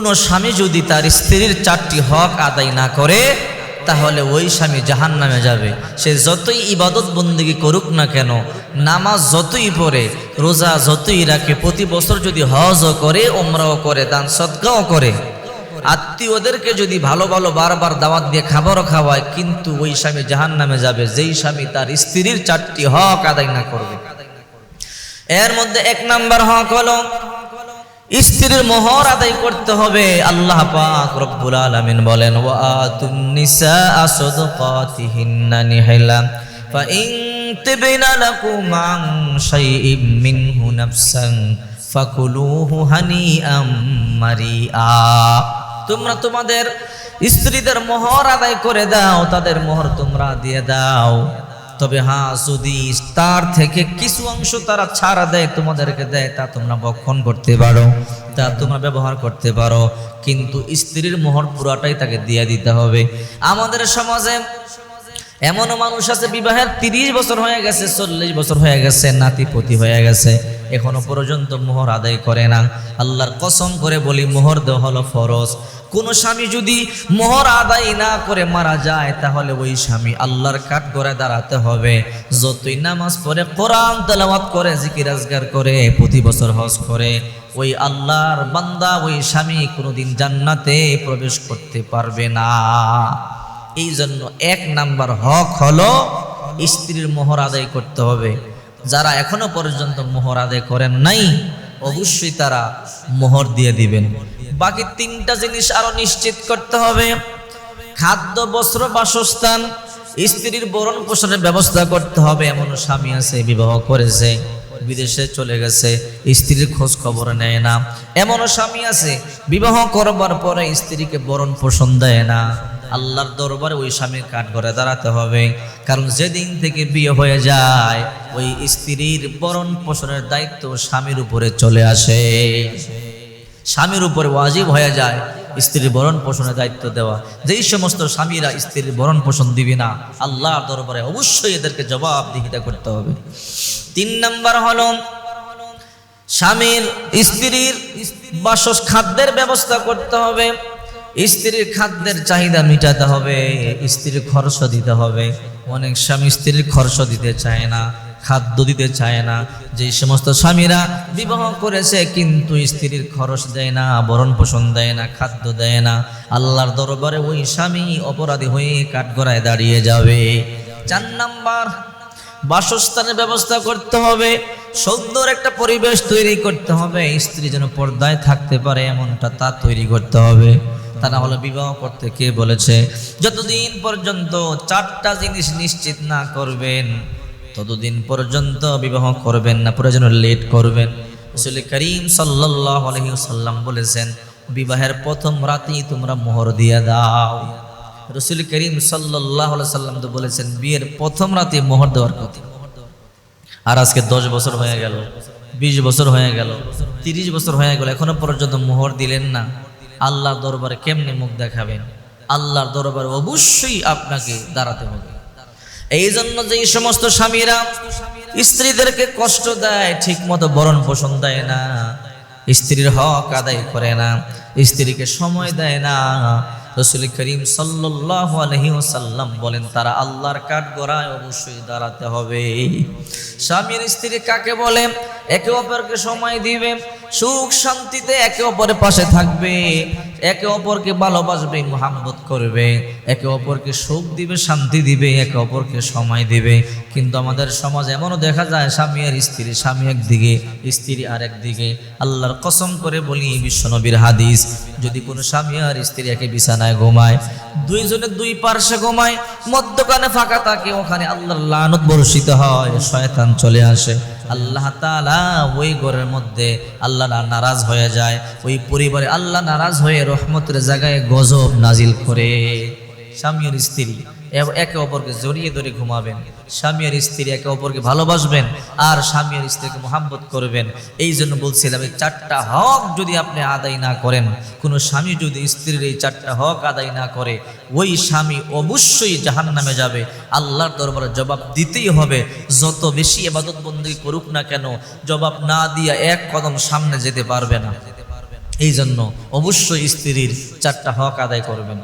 কোনো স্বামী যদি তার স্ত্রীর চারটি হক আদায় না করে, তাহলে ওই স্বামী জাহান নামে যাবে। সে যতই ইবাদত বন্দিগি করুক না কেন, নামাজ যতই পড়ে, রোজা যতই রাখে, প্রতি বছর যদি হজও করে ওমরাও করে, দান সৎকাও করে। আত্মীয়দেরকে যদি ভালো ভালো বারবার দাওয়াত দিয়ে খাবারও খাওয়ায়, কিন্তু ওই স্বামী জাহান নামে যাবে, যেই স্বামী তার স্ত্রীর চারটি হক আদায় না করবে। এর মধ্যে এক নাম্বার হক হলো স্ত্রীর মোহর আদায় করতে হবে। আল্লাহ পাক রব্বুল আলামিন বলেন, ওয়া আতুন নিসা সাদকাতিহিন্না নিহলা ফাইন তিবনা লাকুম আন শাইইম মিনহু নাফসান, ফাকুলুহু হানিআম মারিআ তোমরা তোমাদের স্ত্রীদের মোহর আদায় করে দাও, তাদের মোহর তোমরা দিয়ে দাও। তবে হ্যাঁ যদি তার থেকে কিছু অংশ তারা ছাড়া দেয়, তোমাদেরকে দেয়, তা তোমরা বক্ষণ করতে পারো, তা তোমরা ব্যবহার করতে পারো। কিন্তু স্ত্রীর মোহর পুরাটাই তাকে দিয়ে দিতে হবে। আমাদের সমাজে এমনও মানুষ আছে, বিবাহের তিরিশ বছর হয়ে গেছে, চল্লিশ বছর হয়ে গেছে, নাতিপতি হয়ে গেছে। এখনও পর্যন্ত মোহর আদায় করে না। আল্লাহর কসম করে বলি, মোহর দেওয়া হলো ফরজ। কোন স্বামী যদি মোহর আদায় না করে মারা যায়, তাহলে ওই স্বামী আল্লাহর কাঠ করে দাঁড়াতে হবে। যতই নামাজ পড়ে, কোরআন তেলাওয়াত করে, জিকির আজগার করে, প্রতি বছর হজ করে, ওই আল্লাহর বান্দা, ওই স্বামী কোনোদিন জান্নাতে প্রবেশ করতে পারবে না। এই জন্য এক নাম্বার হক হলো স্ত্রীর মোহর আদায় করতে হবে। যারা এখনও পর্যন্ত মোহর আদায় করেন নাই, অবশ্যই তারা মোহর দিয়ে দিবেন। বাকি তিনটা জিনিস আরও নিশ্চিত করতে হবে। খাদ্য, বস্ত্র, বাসস্থান, স্ত্রীর বরণ পোষণের ব্যবস্থা করতে হবে। এমন স্বামী আছে, বিবাহ করেছে, বিদেশে চলে গেছে, স্ত্রীর খোঁজ খবর নেয় না। এমনও স্বামী আছে, বিবাহ করবার পরে স্ত্রীকে বরণ পোষণ দেয় না। আল্লাহর দরবারে ওই স্বামীর কাঠ করে দাঁড়াতে হবে। কারণ যেদিন থেকে বিয়ে হয়ে যায়, ওই স্ত্রীর বরণ পোষণের দায়িত্ব স্বামীর উপরে চলে আসে। স্বামীর উপরে ওয়াজিব হয়ে যায় স্ত্রীর বরণ পোষণের দায়িত্ব দেওয়া। যেই সমস্ত স্বামীরা স্ত্রীর বরণ পোষণ দিবে না, আল্লাহর দরবারে অবশ্যই এদেরকে জবাবদিহিতা করতে হবে। তিন নম্বর হল, স্বামীর স্ত্রীর বাসস খাদ্যের ব্যবস্থা করতে হবে। স্ত্রীর খাদ্যের চাহিদা মিটাতে হবে, স্ত্রীর খরচ দিতে হবে। অনেক স্বামী স্ত্রীর খরচ দিতে চায় না, খাদ্য দিতে চায় না। যে সমস্ত স্বামীরা বিবাহ করেছে কিন্তু স্ত্রীর খরচ দেয় না, বরণ পোষণ দেয় না, খাদ্য দেয় না। আল্লাহর দরবারে ওই স্বামী অপরাধী হয়ে কাঠগড়ায় দাঁড়িয়ে যাবে। চার নাম্বার, বাসস্থানের ব্যবস্থা করতে হবে, সুন্দর একটা পরিবেশ তৈরি করতে হবে, স্ত্রী যেন পর্দায় থাকতে পারে এমনটা তা তৈরি করতে হবে। তা না হলে বিবাহ করতে কে বলেছে? যতদিন পর্যন্ত চারটা জিনিস নিশ্চিত না করবেন, ততদিন পর্যন্ত বিবাহ করবেন না প্রয়োজন লেট করবেন। আসলে করিম সাল্লাহ বলেছেন, বিবাহের প্রথম রাতেই তোমরা মোহর দিয়ে দাও। রসুল করিম সাল্লাহ সাল্লাম তো বলেছেন, বিয়ের প্রথম রাতে মোহর দেওয়ার কথা। আর আজকে দশ বছর হয়ে গেল, বিশ বছর হয়ে গেল, তিরিশ বছর হয়ে গেল, এখনও পর্যন্ত মোহর দিলেন না। আল্লাহর দরবারে কেমনে মুখ দেখাবেন? আল্লাহর দরবারে অবশ্যই আপনাকে দাঁড়াতে হবে। এই জন্য যে সমস্ত স্বামীরা স্ত্রীদেরকে কষ্ট দেয় ঠিক মতো বরণ পোষণ দেয় না, স্ত্রীর হক আদায় করে না, স্ত্রীকে সময় দেয় না রসুল করিম সাল্লাহ আলহিউসাল্লাম বলেন, তারা আল্লাহর কাঠ গড়ায় অবশ্যই দাঁড়াতে হবে। স্বামীর স্ত্রী কাকে বলে? একে অপরকে সময় দিবে, সুখ শান্তিতে একে অপরের পাশে থাকবে। একে অপরকে ভালোবাসবে মোহাম্মত করবে। একে অপরকে সুখ দিবে, শান্তি দিবে, একে অপরকে সময় দিবে। কিন্তু আমাদের সমাজ এমনও দেখা যায়, স্বামী আর স্ত্রী, স্বামী একদিকে, স্ত্রী আর একদিকে আল্লাহর কসম করে বলি, বিশ্বনবীর হাদিস, যদি কোনো স্বামী আর স্ত্রী একে বিছানায় ঘুমায়, দুইজনে দুই পার্শ্বে ঘুমায়, মধ্যখানে ফাঁকা থাকে, ওখানে আল্লাহর লানত বর্ষিত হয়, শয়তান চলে আসে। আল্লাহ তালা ওই ঘরের মধ্যে আল্লাহ নারাজ হয়ে যায়। ওই পরিবারে আল্লাহ নারাজ হয়ে রহমতের জায়গায় গজব নাজিল করে। স্বামীর স্ত্রী। একে অপরকে জড়িয়ে ধরে ঘুমাবেন। স্বামী আর স্ত্রী একে অপরকে ভালোবাসবেন আর স্বামী আর স্ত্রীকে মোহাম্মত করবেন। এই জন্য বলছিলাম, এই চারটা হক যদি আপনি আদায় না করেন, কোনো স্বামী যদি স্ত্রীর এই চারটা হক আদায় না করে, ওই স্বামী অবশ্যই জাহান নামে যাবে। আল্লাহর দরবারে জবাব দিতেই হবে। যত বেশি এবাদত বন্দী করুক না কেন, জবাব না দিয়া এক কদম সামনে যেতে পারবে না। এই জন্য অবশ্যই স্ত্রীর চারটা হক আদায় করবেন।